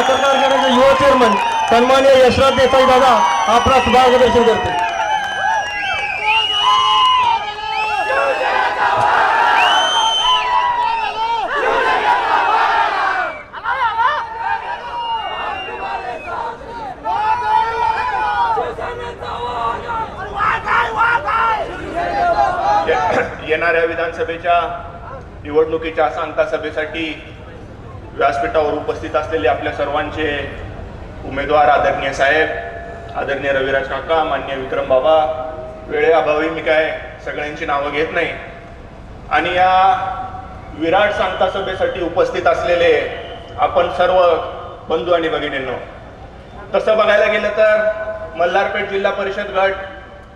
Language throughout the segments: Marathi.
साखर कारखान्याचे युवा चेअरमन सन्मान्य यशराज देसाई दादा आपला मार्गदर्शन करते येणाऱ्या विधानसभेच्या निवडणुकीच्या सांगता सभेसाठी व्यासपीठावर उपस्थित असलेले आपल्या सर्वांचे उमेदवार आदरणीय साहेब आदरणीय रविराज काका मान्य विक्रम बाबा वेळेअभावी मी काय सगळ्यांची नावं घेत नाही. आणि या विराट सांगता सभेसाठी उपस्थित असलेले आपण सर्व बंधू आणि भगिनींनो तसं बघायला गेलं तर मल्हारपेठ जिल्हा परिषद गट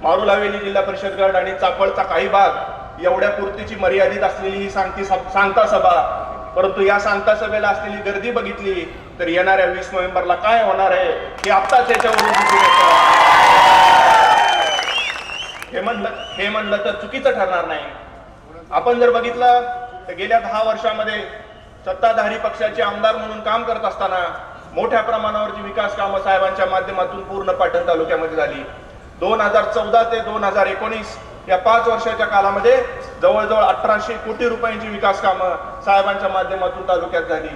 मारुलावेली जिल्हा परिषद गट आणि चापळचा काही भाग एवढ्या पुरतीची मर्यादित असलेली ही सांगती सांगता सभा परंतु या सांगता सभेला असलेली गर्दी बघितली तर येणाऱ्या वीस नोव्हेंबरला काय होणार आहे हे आत्ताच याच्यावरून हे म्हणलं हे म्हणलं तर चुकीचं ठरणार नाही. आपण जर बघितलं तर गेल्या दहा वर्षामध्ये सत्ताधारी पक्षाचे आमदार म्हणून काम करत असताना मोठ्या प्रमाणावरची विकास कामं साहेबांच्या माध्यमातून पूर्ण पाटण तालुक्यामध्ये झाली. दोन हजार चौदा ते दोन हजार एकोणीस या पाच वर्षाच्या कालामध्ये जवळजवळ अठराशे कोटी रुपयांची विकास कामं साहेबांच्या माध्यमातून तालुक्यात झाली.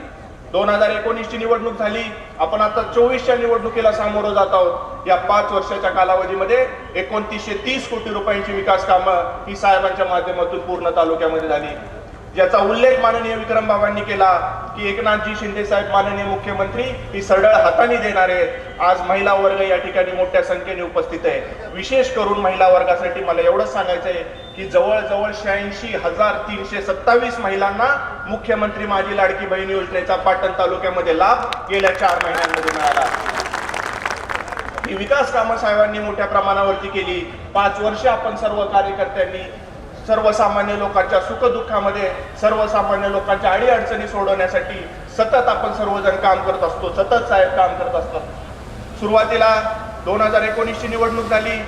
दोन हजार एकोणीस ची निवडणूक झाली. आपण आता चोवीसच्या निवडणुकीला सामोरं जात आहोत. या पाच वर्षाच्या कालावधीमध्ये एकोणतीसशे तीस कोटी रुपयांची विकास कामं ही साहेबांच्या माध्यमातून पूर्ण तालुक्यामध्ये झाली. ज्याचा उल्लेख माननीय विक्रम बाबांनी केला की एकनाथजी शिंदे साहेब माननीय मुख्यमंत्री ही सरळ हाताने देणार आहेत आज महिला वर्ग या ठिकाणी मोठ्या संख्येने उपस्थित आहे. विशेष करून महिला वर्गासाठी मला एवढंच सांगायचं आहे की जवळजवळ शहाऐंशी हजार तीनशे सत्तावीस महिलांना मुख्यमंत्री माझी लाडकी बहीण योजनेचा पाटण तालुक्यामध्ये लाभ गेल्या चार महिन्यांमध्ये मिळाला. विकास कामं साहेबांनी मोठ्या प्रमाणावरती केली. पाच वर्ष आपण सर्व कार्यकर्त्यांनी सर्वसामान्य लोकांच्या सुखदुःखामध्ये सर्वसामान्य लोकांच्या अडीअडचणी सोडवण्यासाठी सतत आपण सर्वजण काम करत असतो सतत साहेब काम करत असतात. सुरुवातीला दोन हजार एकोणीसची निवडणूक झाली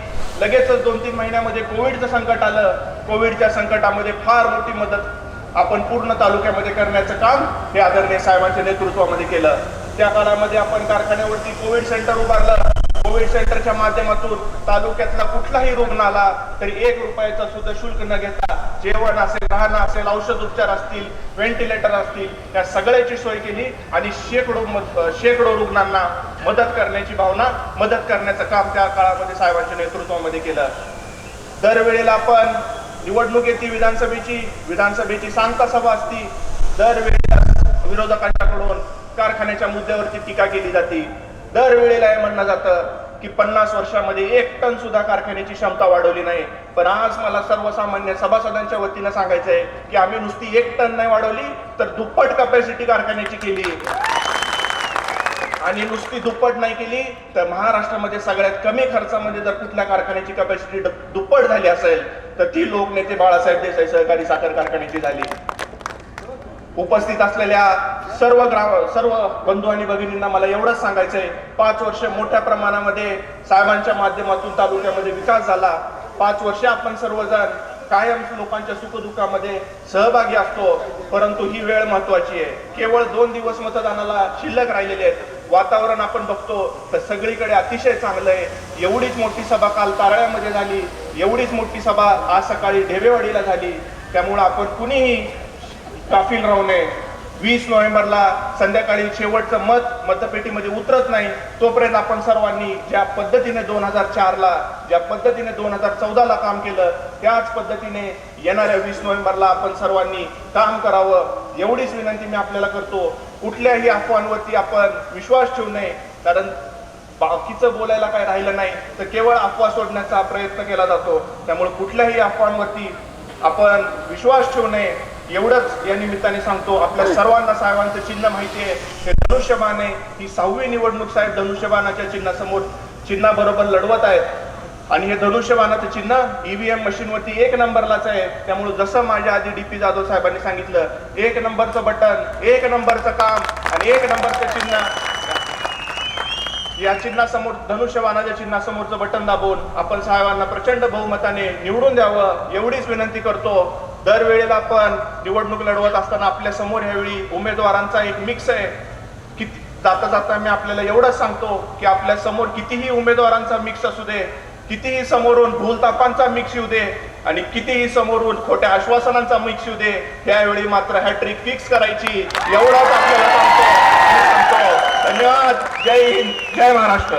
लगेचच दोन तीन महिन्यामध्ये कोविडचं संकट आलं. कोविडच्या संकटामध्ये फार मोठी मदत आपण पूर्ण तालुक्यामध्ये करण्याचं काम हे आदरणीय साहेबांच्या नेतृत्वामध्ये केलं. त्या काळामध्ये आपण कारखान्यावरती कोविड सेंटर उभारलं. कोविड सेंटरच्या माध्यमातून तालुक्यातला कुठलाही रुग्ण आला तरी एक रुपयाचा सुद्धा शुल्क न घेता जेवण असेल राहणं असेल औषध उपचार असतील व्हेंटिलेटर असतील या सगळ्याची सोय केली आणि शेकडो शेकडो रुग्णांना मदत करण्याची भावना मदत करण्याचं काम त्या काळामध्ये साहेबांच्या नेतृत्वामध्ये केलं. दरवेळेला आपण निवडणूक येते विधानसभेची विधानसभेची सांगता सभा असती. दरवेळेला विरोधकांच्याकडून कारखान्याच्या मुद्द्यावरती टीका केली जाते. दरवेळेला हे म्हणलं जातं की पन्नास वर्षामध्ये एक टन सुद्धा कारखान्याची क्षमता वाढवली नाही. पण आज मला सर्वसामान्य सभासदांच्या वतीनं सांगायचं आहे की आम्ही नुसती एक टन नाही वाढवली तर दुप्पट कपॅसिटी कारखान्याची केली. आणि नुसती दुप्पट नाही केली तर महाराष्ट्रामध्ये सगळ्यात कमी खर्चामध्ये जर कुठल्या कारखान्याची कपॅसिटी दुप्पट झाली असेल तर ती लोकनेते बाळासाहेब देसाई सहकारी साखर कारखान्याची झाली. उपस्थित असलेल्या सर्व ग्राम सर्व बंधू आणि भगिनींना मला एवढंच सांगायचं आहे पाच वर्ष मोठ्या प्रमाणामध्ये साहेबांच्या माध्यमातून तालुक्यामध्ये विकास झाला. पाच वर्ष आपण सर्वजण कायम लोकांच्या सुखदुःखामध्ये सहभागी असतो. परंतु ही वेळ महत्वाची आहे. केवळ दोन दिवस मतदानाला शिल्लक राहिलेले आहेत. वातावरण आपण बघतो तर सगळीकडे अतिशय चांगलं आहे. एवढीच मोठी सभा काल तारळ्यामध्ये झाली. एवढीच मोठी सभा आज सकाळी ढेवेवाडीला झाली. त्यामुळं आपण कुणीही काफिल राहू नये. वीस नोव्हेंबरला संध्याकाळी शेवटचं मत मतपेटीमध्ये उतरत नाही तोपर्यंत आपण सर्वांनी ज्या पद्धतीने दोन हजार चारला ज्या पद्धतीने दोन हजार चौदाला काम केलं त्याच पद्धतीने येणाऱ्या वीस नोव्हेंबरला आपण सर्वांनी काम करावं. एवढीच विनंती मी आपल्याला करतो. कुठल्याही अफवांवरती आपण विश्वास ठेवू नये. कारण बाकीचं बोलायला काय राहिलं नाही तर केवळ अफवा सोडण्याचा प्रयत्न केला जातो. त्यामुळे कुठल्याही अफवांवरती आपण विश्वास ठेवू नये. एवढंच या निमित्ताने सांगतो आपल्या सर्वांना साहेबांचं चिन्ह माहिती आहे. हे धनुष्यबाण आहे. ही सहावी निवडणूक साहेब धनुष्यबाणाच्या चिन्हासमोर चिन्हाबरोबर लढवत आहेत. आणि हे धनुष्यबाणाचं चिन्ह ईव्हीएम मशीनवरती एक नंबरलाच आहे. त्यामुळे जसं माझ्या आधी डी पी जाधव साहेबांनी सांगितलं एक नंबरचं बटन एक नंबरचं काम आणि एक नंबरचं चिन्ह. या चिन्हासमोर धनुष्यबाणाच्या चिन्हासमोरचं बटन दाबून आपण साहेबांना प्रचंड बहुमताने निवडून द्यावं एवढीच विनंती करतो. दरवेळेला आपण निवडणूक लढवत असताना आपल्यासमोर ह्यावेळी उमेदवारांचा एक मिक्स आहे. किती जाता जाता मी आपल्याला एवढंच सांगतो की आपल्यासमोर कितीही उमेदवारांचा मिक्स असू दे कितीही समोरून भूलतापांचा मिक्स येऊ दे आणि कितीही समोरून खोट्या आश्वासनांचा मिक्स येऊ दे त्यावेळी मात्र हॅट्रिक फिक्स करायची एवढाच आपल्याला सांगतो. सांगतो. धन्यवाद. जय हिंद. जय महाराष्ट्र.